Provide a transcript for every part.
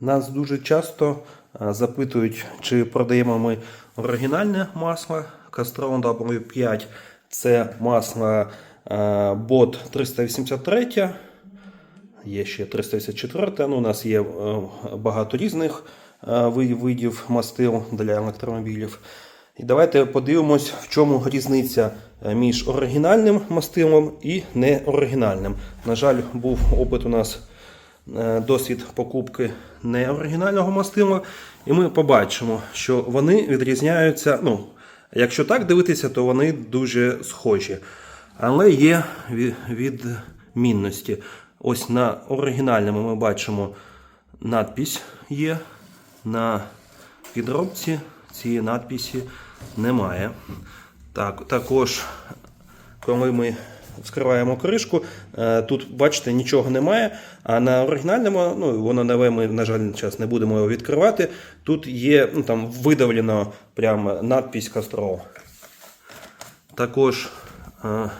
Нас дуже часто е, запитують, чи продаємо ми оригінальне масло Castrol W5. Це масло е, BOT 383. Є ще 384. Ну, у нас є е, багато різних е, видів мастил для електромобілів. І давайте подивимось, в чому різниця е, між оригінальним мастилом і неоригінальним. На жаль, був опит у нас е, досвід покупки неоригінального мастила, і ми побачимо, що вони відрізняються. Ну, якщо так дивитися, то вони дуже схожі. Але є ві- відмінності. Ось на оригінальному ми бачимо надпись є. На підробці цієї надписі немає. Так, також, коли ми вскриваємо кришку, е, тут, бачите, нічого немає. А на оригінальному, ну, воно нове, ми, на жаль, зараз не будемо його відкривати. Тут є ну, там, видавлено прямо надпись Castrol. Також е,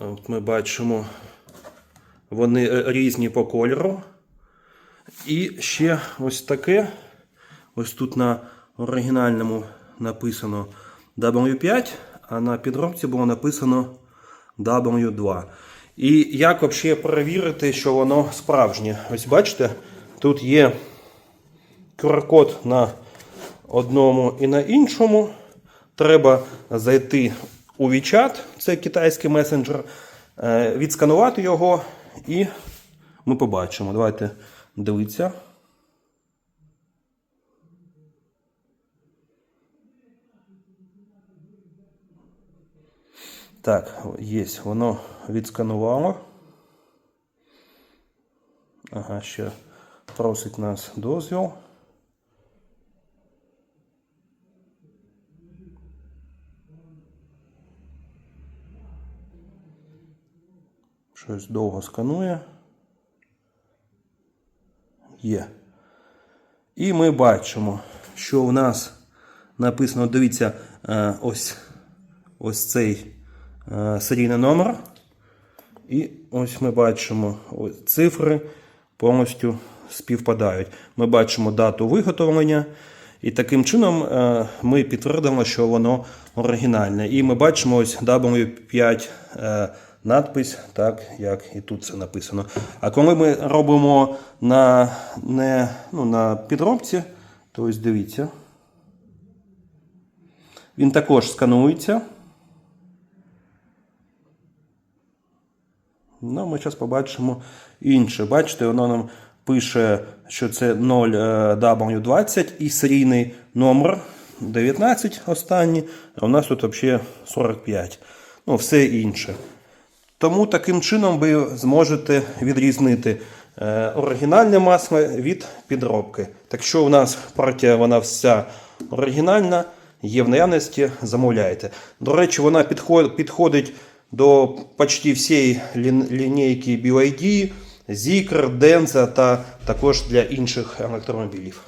от ми бачимо, вони е, різні по кольору. І ще ось таке. Ось тут на оригінальному написано W5, а на підробці було написано W2. І як взагалі перевірити, що воно справжнє? Ось бачите, тут є QR-код на одному і на іншому. Треба зайти у WeChat, це китайський месенджер, е, відсканувати його і ми побачимо. Давайте дивитися. Так, є, воно відсканувало. Ага, ще просить нас дозвіл. Щось довго сканує. Є. І ми бачимо, що у нас написано, дивіться, е, ось, ось цей серійний номер. І ось ми бачимо ось цифри повністю співпадають. Ми бачимо дату виготовлення. І таким чином е, ми підтвердимо, що воно оригінальне. І ми бачимо ось W5 е, надпись, так як і тут це написано. А коли ми робимо на, не, ну, на підробці, то ось дивіться. Він також сканується. Ну, ми зараз побачимо інше. Бачите, воно нам пише, що це 0W20 і серійний номер 19 останній, а у нас тут взагалі 45. Ну, все інше. Тому таким чином ви зможете відрізнити е, оригінальне масло від підробки. Так що у нас партія вона вся оригінальна, є в наявності, замовляйте. До речі, вона підходить до почти всієї лін- лінійки BYD, Zikr, Denza та також для інших електромобілів.